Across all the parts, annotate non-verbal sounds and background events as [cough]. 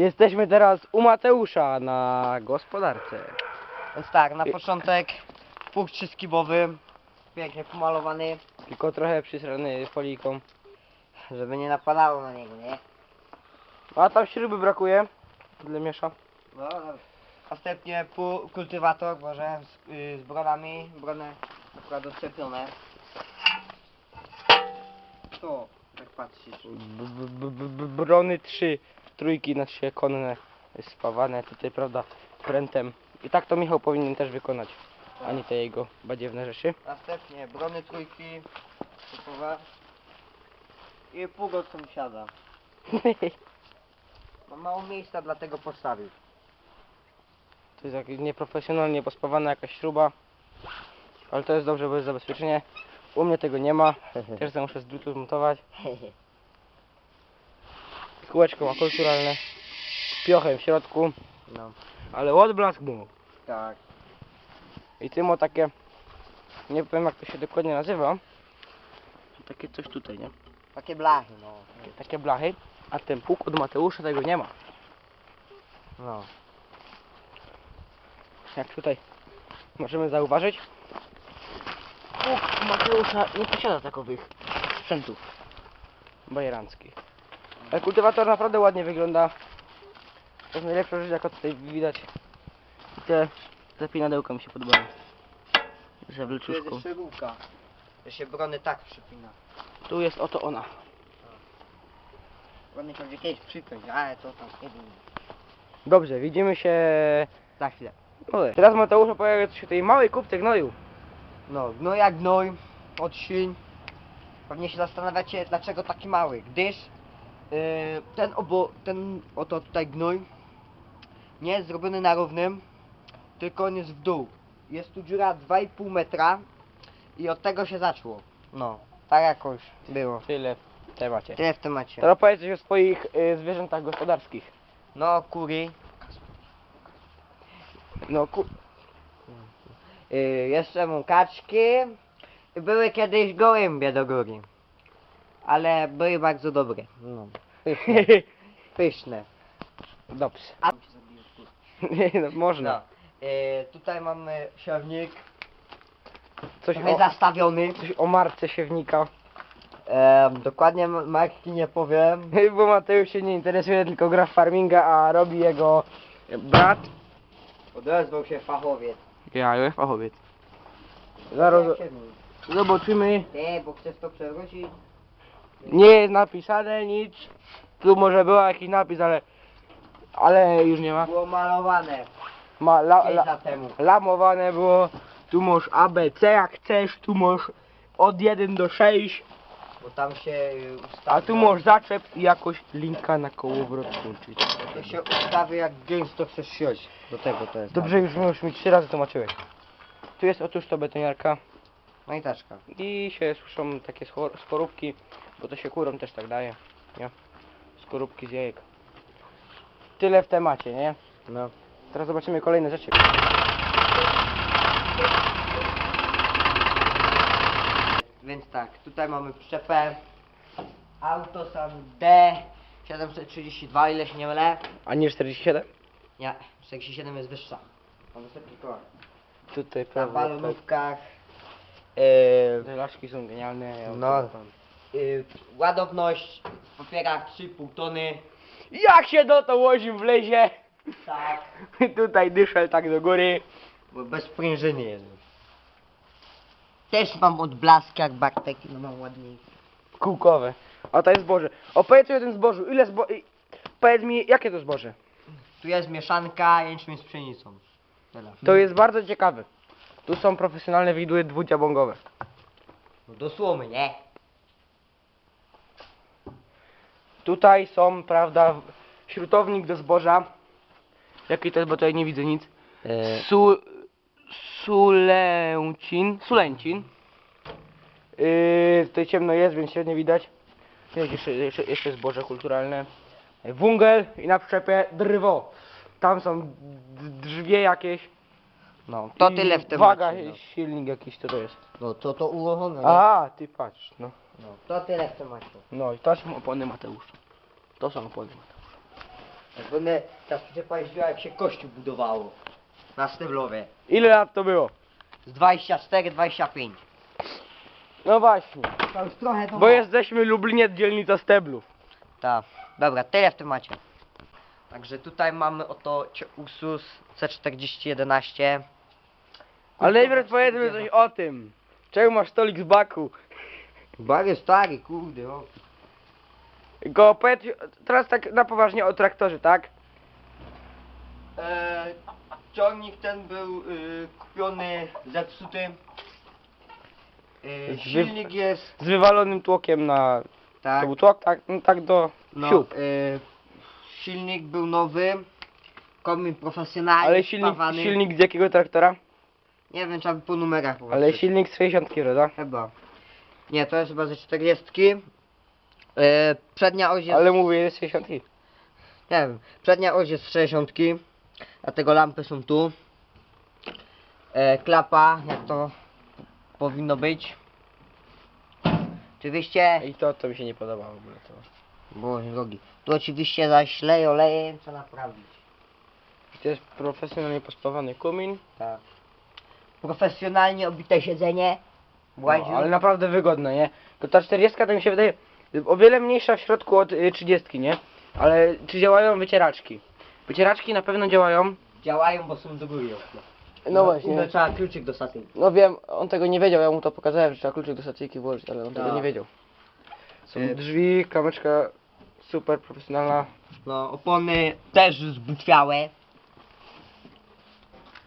Jesteśmy teraz u Mateusza na gospodarce. Więc tak, na początek punkt trzyskibowy, pięknie pomalowany, Tylko trochę przysrany foliką. żeby nie napadało na niego, nie? A tam śruby brakuje. Dla miesza. No, no. Następnie pół kultywator, może z, y, z bronami, brony akurat odczepione. To, jak patrzysz. B- b- b- b- brony trzy, trójki na się konne spawane tutaj, prawda, prętem. I tak to Michał powinien też wykonać, a nie te jego badziewne rzeczy. Następnie brony trójki, typowe. I pół od sąsiada. [laughs] Mam mało miejsca, dlatego postawił. To jest jakieś nieprofesjonalnie pospawana jakaś śruba. Ale to jest dobrze, bo jest zabezpieczenie. U mnie tego nie ma. Też to muszę z drutu zmontować. Kółeczko ma kulturalne. Z piochem w środku. No, Ale odblask mu. tak. I tym o takie, nie wiem jak to się dokładnie nazywa. Takie coś tutaj, nie? Takie blachy, no. Takie, takie blachy. A ten pług od Mateusza tego nie ma. No. Jak tutaj możemy zauważyć. Pług Mateusza nie posiada takowych sprzętów bajeranckich. Ale kultywator naprawdę ładnie wygląda. To jest najlepsza rzecz, jaka tutaj widać. I te zapinadełka mi się podobają. Za Tu jest wleczuszką. jeszcze rurka. To się brony tak przypina. Tu jest oto ona. Brony się kiedyś przypiąć, ale to tam kiedy. Dobrze, widzimy się. Za chwilę. No, teraz Mateusz opowiada coś o tej małej kupce gnoju. No, gnój jak gnój od świń. Pewnie się zastanawiacie, dlaczego taki mały. Gdyż yy, ten obo, ten oto tutaj gnój nie jest zrobiony na równym, tylko on jest w dół. Jest tu dziura 2,5 metra i od tego się zaczło. No, tak jakoś było. Tyle w temacie. Tyle w temacie. Teraz opowiedz coś o swoich y, zwierzętach gospodarskich. No, kury. No ku... Yy, jeszcze mu kaczki. Były kiedyś gołębie do góry. Ale były bardzo dobre. No. Pyszne. [laughs] Pyszne. Dobrze. A... [laughs] No, można. No. Yy, tutaj mamy siewnik. Coś Trochę o, zastawiony. coś o marce siewnika. Yy, dokładnie marki nie powiem. [laughs] Bo Mateusz się nie interesuje, tylko gra w farminga, a robi jego brat. Odezwał się fachowiec. Ja, ja fachowiec. Zaraz zobaczymy. Nie, bo chcesz to przewrócić. Nie jest napisane nic. Tu może był jakiś napis, ale... Ale już nie ma. Było malowane Ma la, 5 la, lamowane było. Tu masz ABC jak chcesz, tu masz od 1 do 6, Bo tam się yy, ustawia. a tu masz zaczep i jakoś linka na kołowrot włączyć. To się ustawia jak gęsto chcesz siąść. Do tego to jest. Dobrze, już, już mi trzy razy tłumaczyłeś. Tu jest otóż to betoniarka No i taczka. i się słyszą takie schor- skorupki, bo to się kurom też tak daje, nie? Skorupki z jajek. Tyle w temacie, nie? No. Teraz zobaczymy kolejne rzeczy. Więc tak, tutaj mamy przyczepę Autosan D 732, ile się nie mylę. A nie 47? Nie, 47 jest wyższa. Mamy sobie koła. Tutaj Na prawo. balonówkach. Te laszki są genialne. Ja No. uwielbiam. Yy, ładowność w papierach 3,5 tony. Jak się do to łozi w lezie? Tak. [laughs] Tutaj dyszel tak do góry. Bo bez sprężyny jest. Też mam odblaski jak Bartek, no mam ładniejsze. Kółkowe. A to jest zboże. Opowiedz mi o tym zbożu. Ile zbo... i- Powiedz mi, jakie to zboże? Tu jest mieszanka jęczmień z pszenicą. Tyle. To jest bardzo ciekawe. Tu są profesjonalne widły dwudziabągowe. No do słomy, nie? Tutaj są, prawda, śrutownik do zboża. Jaki to jest, bo tutaj nie widzę nic. E, Su... Sulęcin. Sulęcin. Yy, tutaj ciemno jest, więc średnio widać. Jest jeszcze, jeszcze, jeszcze zboże kulturalne. Wungel i na przyczepie drwo. Tam są d- drzwie jakieś. No, to I tyle w temacie. Waga, no. silnik jakiś, co to jest? No to to ułożone. A, ty patrz, no. No, to tyle w temacie. No i to są opony Mateusza. To są opony Mateusza. Jak będę, ta przyczepa jeździła jak się kościół budowało. Na Steblowie. Ile lat to było? Z 24-25. No właśnie. To już trochę to Bo jesteśmy Lublinie, dzielnica Steblów. Tak. Dobra, tyle w temacie. Także tutaj mamy oto Ursus C4011. Ale najpierw powiedzmy coś o tym. Czemu masz stolik z baku? Bardzo stary, kurde, o. Tylko powiedz teraz tak na poważnie o traktorze, tak? E, ciągnik ten był y, kupiony, zepsuty. Wy- silnik jest, Z wywalonym tłokiem na... tak, To był tłok, tak? No, tak do no, siup. e, silnik był nowy, komin profesjonalny, Ale silnik, spawany. silnik z jakiego traktora? Nie wiem, trzeba by po numerach popatrzeć. Ale silnik z 60 prawda? Chyba. Nie, to jest chyba ze 40. E, przednia oś jest... Ale mówię, jest 60 Nie wiem, przednia oś jest z 60, dlatego lampy są tu. E, klapa, jak to powinno być. Oczywiście, I to, to mi się nie podoba w ogóle to. boże drogi, tu oczywiście zaś lej olejem, co naprawić. I to jest profesjonalnie pospawany kumin. Tak. Profesjonalnie obite siedzenie. No, ale naprawdę wygodne, nie? To ta 40 to mi się wydaje o wiele mniejsza w środku od y, 30, nie? Ale czy działają wycieraczki? Wycieraczki na pewno działają. Działają, bo są do góry. okno. No właśnie. No, trzeba kluczyk do stacji. No wiem, on tego nie wiedział, ja mu to pokazałem, że trzeba kluczyk do stacyjki włożyć, ale on tego Tak. nie wiedział. Są Y- drzwi, klameczka super profesjonalna. No, opony też zbutwiałe.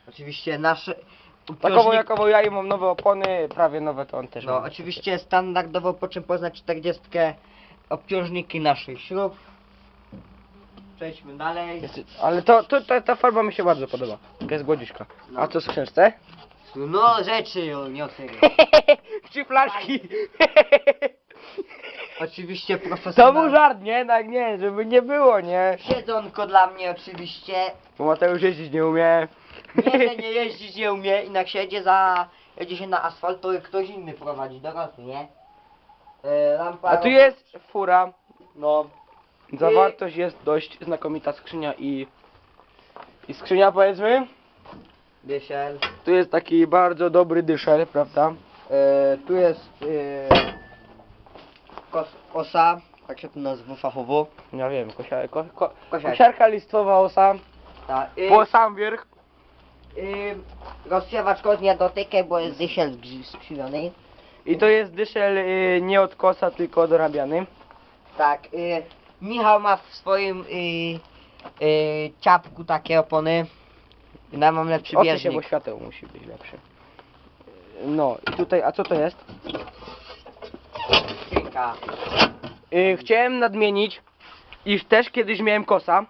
Oczywiście nasze... Takowo upiornik- jakowo ja i mam nowe opony, prawie nowe to on też No, ma. oczywiście standardowo po czym poznać 40 obciążniki naszych śrub. Przejdźmy dalej. Ale to, to, ta, ta farba mi się bardzo podoba. Taka jest głodziszka. A co z książce? No, rzeczy, o, nie otwieraj. Trzy flaszki! [laughs] Oczywiście To profesjonalnie. był żart, nie? Tak nie, żeby nie było, nie? Siedzonko dla mnie oczywiście. Bo Mateusz jeździć nie umie. Nie, że [laughs] nie jeździć nie umie, jednak się jedzie za... Jedzie się na asfalt, to ktoś inny prowadzi, dorosły, nie? E, lampa... A tu jest fura. No, Zawartość jest dość znakomita skrzynia i... I skrzynia powiedzmy, dyszel. tu jest taki bardzo dobry dyszel, prawda? E, tu jest e, kos, kosa, tak się to nazywa fachowo. Ja wiem, kosia, ko, ko, Kosiarka. kosiarka listwowa osa, Ta, y, po sam wierch. y, rozsiewacz nie dotykę, bo jest dyszel zgrzy- skrzywiony. I to jest dyszel y, nie od kosa, tylko dorabiany. Tak, y, Michał ma w swoim y, y, ciapku takie opony. Ja mam lepszy Odsuń się, bo świateł musi być lepsze. No i tutaj, a co to jest? Skrzynka. Y, chciałem nadmienić, iż też kiedyś miałem kosa.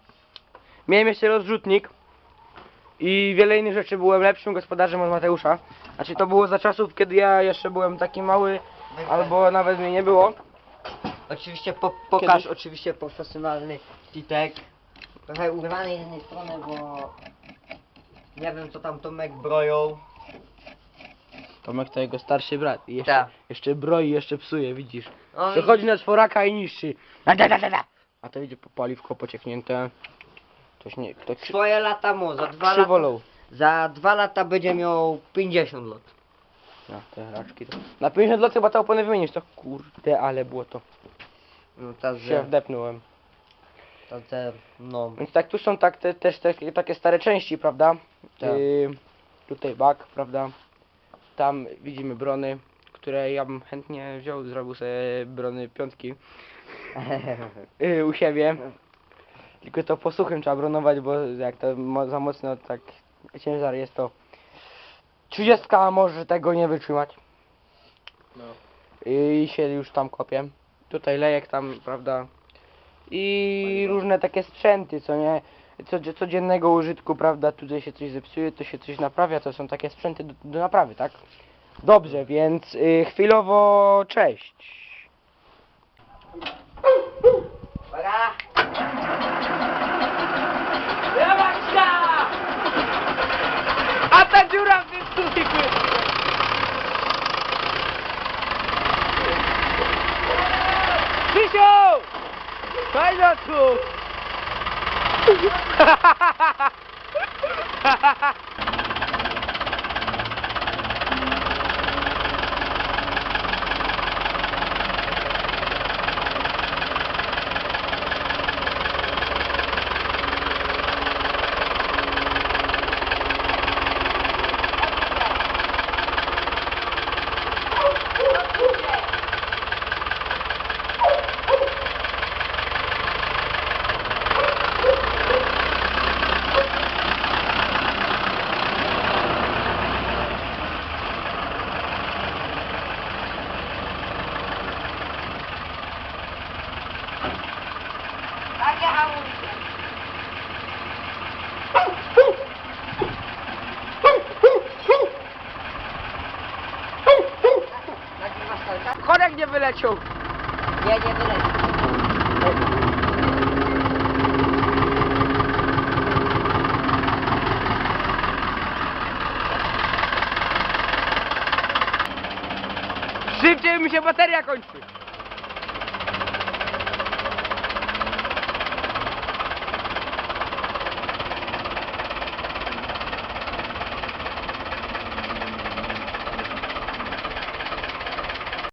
Miałem jeszcze rozrzutnik. I wiele innych rzeczy. Byłem lepszym gospodarzem od Mateusza. Znaczy to było za czasów, kiedy ja jeszcze byłem taki mały, albo nawet mnie nie było. Oczywiście po, pokaż Kiedyś- oczywiście profesjonalny titek. Trochę urwany z jednej strony, bo nie wiem co tam Tomek broją. Tomek to jego starszy brat. I jeszcze, Tak. jeszcze broi, jeszcze psuje, widzisz. No i- Przechodzi na czworaka i niszczy. Da, da, da, da, da. A to idzie po paliwko pocieknięte. Ktoś nie, ktoś krzy, Swoje lata mu, za dwa lata, za dwa lata będzie miał 50 lat. No, te raczki to. Na 50 lat chyba te opony wymienisz, to kurde, ale było to. No Się wdepnąłem. także, no. Więc tak, tu są tak, te, też takie, takie stare części, prawda? Tak. Y, tutaj bak, prawda? Tam widzimy brony, które ja bym chętnie wziął, zrobił sobie brony piątki [laughs] y, u siebie. Tylko to po suchym trzeba bronować, bo jak to mo- za mocno tak ciężar jest to 30 może tego nie wytrzymać. no. I się już tam kopię. Tutaj lejek tam, prawda? I różne takie sprzęty, co nie? Co, codziennego użytku, prawda? Tutaj się coś zepsuje, to się coś naprawia, to są takie sprzęty do, do naprawy, tak? Dobrze, więc y, chwilowo cześć. Uwaga! A ta dziura w tym Bicho! Sai da tua! Takie hamulce. Korek nie wyleciał. Nie, nie wyleci. Szybciej mi się bateria kończy.